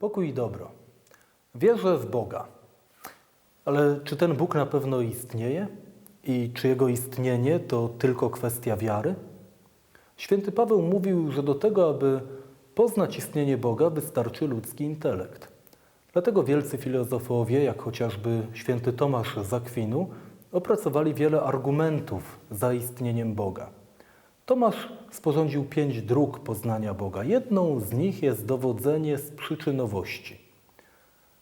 Pokój i dobro. Wierzę w Boga. Ale czy ten Bóg na pewno istnieje? I czy jego istnienie to tylko kwestia wiary? Święty Paweł mówił, że do tego, aby poznać istnienie Boga, wystarczy ludzki intelekt. Dlatego wielcy filozofowie, jak chociażby święty Tomasz z Akwinu, opracowali wiele argumentów za istnieniem Boga. Tomasz sporządził pięć dróg poznania Boga. Jedną z nich jest dowodzenie z przyczynowości.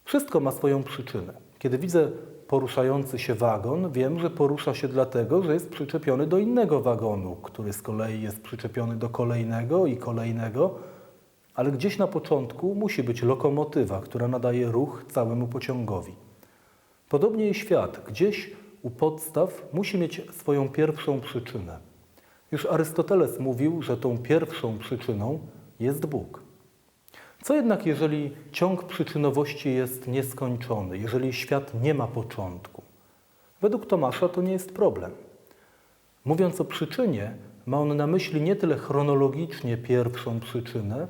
Wszystko ma swoją przyczynę. Kiedy widzę poruszający się wagon, wiem, że porusza się dlatego, że jest przyczepiony do innego wagonu, który z kolei jest przyczepiony do kolejnego i kolejnego, ale gdzieś na początku musi być lokomotywa, która nadaje ruch całemu pociągowi. Podobnie i świat, gdzieś u podstaw musi mieć swoją pierwszą przyczynę. Już Arystoteles mówił, że tą pierwszą przyczyną jest Bóg. Co jednak, jeżeli ciąg przyczynowości jest nieskończony, jeżeli świat nie ma początku? Według Tomasza to nie jest problem. Mówiąc o przyczynie, ma on na myśli nie tyle chronologicznie pierwszą przyczynę,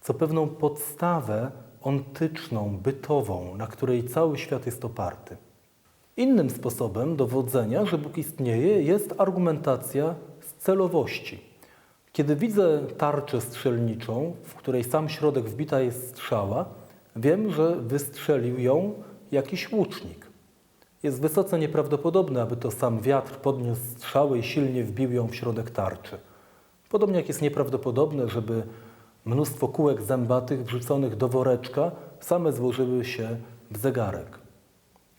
co pewną podstawę ontyczną, bytową, na której cały świat jest oparty. Innym sposobem dowodzenia, że Bóg istnieje, jest argumentacja celowości. Kiedy widzę tarczę strzelniczą, w której sam środek wbita jest strzała, wiem, że wystrzelił ją jakiś łucznik. Jest wysoce nieprawdopodobne, aby to sam wiatr podniósł strzałę i silnie wbił ją w środek tarczy. Podobnie jak jest nieprawdopodobne, żeby mnóstwo kółek zębatych wrzuconych do woreczka same złożyły się w zegarek.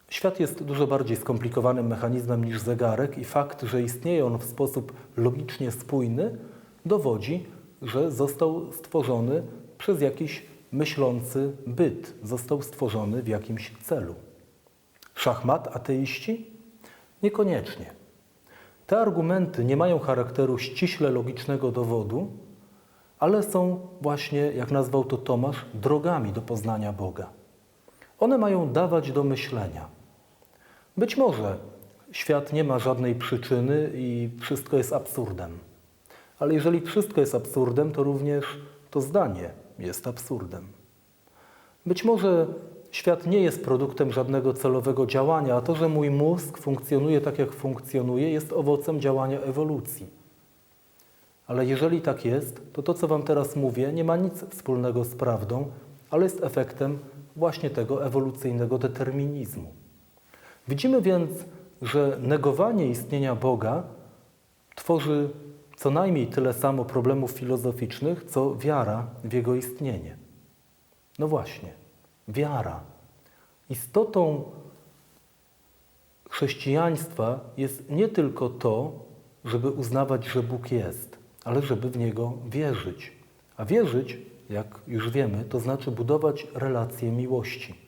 Świat jest dużo bardziej skomplikowanym mechanizmem niż zegarek i fakt, że istnieje on w sposób logicznie spójny, dowodzi, że został stworzony przez jakiś myślący byt, został stworzony w jakimś celu. Szachmat ateiści? Niekoniecznie. Te argumenty nie mają charakteru ściśle logicznego dowodu, ale są właśnie, jak nazwał to Tomasz, drogami do poznania Boga. One mają dawać do myślenia. Być może świat nie ma żadnej przyczyny i wszystko jest absurdem. Ale jeżeli wszystko jest absurdem, to również to zdanie jest absurdem. Być może świat nie jest produktem żadnego celowego działania, a to, że mój mózg funkcjonuje tak, jak funkcjonuje, jest owocem działania ewolucji. Ale jeżeli tak jest, to to, co Wam teraz mówię, nie ma nic wspólnego z prawdą, ale jest efektem właśnie tego ewolucyjnego determinizmu. Widzimy więc, że negowanie istnienia Boga tworzy co najmniej tyle samo problemów filozoficznych, co wiara w Jego istnienie. No właśnie, wiara. Istotą chrześcijaństwa jest nie tylko to, żeby uznawać, że Bóg jest, ale żeby w Niego wierzyć. A wierzyć, jak już wiemy, to znaczy budować relacje miłości.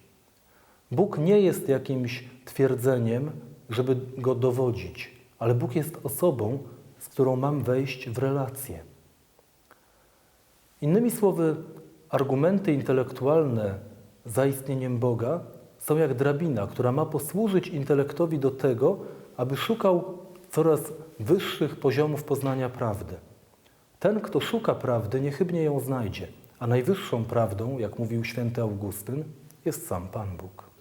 Bóg nie jest jakimś twierdzeniem, żeby Go dowodzić, ale Bóg jest osobą, z którą mam wejść w relacje. Innymi słowy, argumenty intelektualne za istnieniem Boga są jak drabina, która ma posłużyć intelektowi do tego, aby szukał coraz wyższych poziomów poznania prawdy. Ten, kto szuka prawdy, niechybnie ją znajdzie, a najwyższą prawdą, jak mówił święty Augustyn, jest sam Pan Bóg.